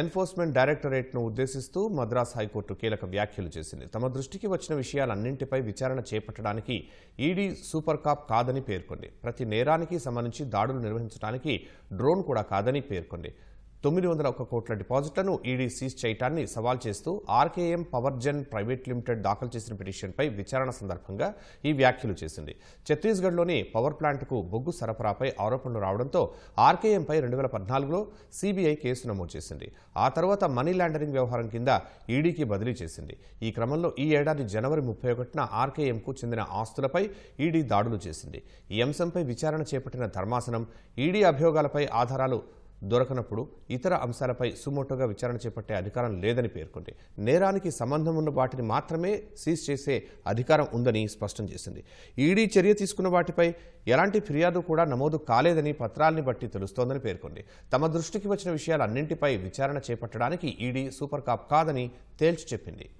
Enforcement డైరెక్టరేట్ను ఉద్దేశిస్తూ Madras high court కీలక వ్యాఖ్యలు చేసింది. తమ దృష్టికి వచ్చిన విషయాలన్నింటిపై విచారణ చేపట్టడానికి ఈడీ సూపర్ కాప్ కాదని పేర్కొంది. ప్రతి నేరానికి సంబంధించి దాడులు నిర్వహించడానికి డ్రోన్ కూడా కాదని పేర్కొంది. తొమ్మిది వందల ఒక కోట్ల డిపాజిట్లను ఈడీ సీజ్ చేయటాన్ని సవాల్ చేస్తూ RKM power gen private limited దాఖలు చేసిన పిటిషన్పై విచారణ సందర్భంగా ఈ వ్యాఖ్యలు చేసింది. ఛత్తీస్గఢ్లోని పవర్ ప్లాంట్కు బొగ్గు సరఫరాపై ఆరోపణలు రావడంతో ఆర్కేఎంపై రెండు వేల పద్నాలుగులో సీబీఐ కేసు నమోదు చేసింది. ఆ తర్వాత మనీ లాండరింగ్ వ్యవహారం కింద ఈడీకి బదిలీ చేసింది. ఈ క్రమంలో ఈ ఏడాది జనవరి ముప్పై ఒకటిన ఆర్కేఎంకు చెందిన ఆస్తులపై ఈడీ దాడులు చేసింది. ఈ అంశంపై విచారణ చేపట్టిన ధర్మాసనం ఈడీ అభియోగాలపై ఆధారాలు దొరకనప్పుడు ఇతర అంశాలపై సుమోటోగా విచారణ చేపట్టే అధికారం లేదని పేర్కొంది. నేరానికి సంబంధం ఉన్న వాటిని మాత్రమే సీజ్ చేసే అధికారం ఉందని స్పష్టం చేసింది. ఈడీ చర్య తీసుకున్న వాటిపై ఎలాంటి ఫిర్యాదు కూడా నమోదు కాలేదని పత్రాల్ని బట్టి తెలుస్తోందని పేర్కొంది. తమ దృష్టికి వచ్చిన విషయాలన్నింటిపై విచారణ చేపట్టడానికి ఈడీ సూపర్ కాప్ కాదని తేల్చి చెప్పింది.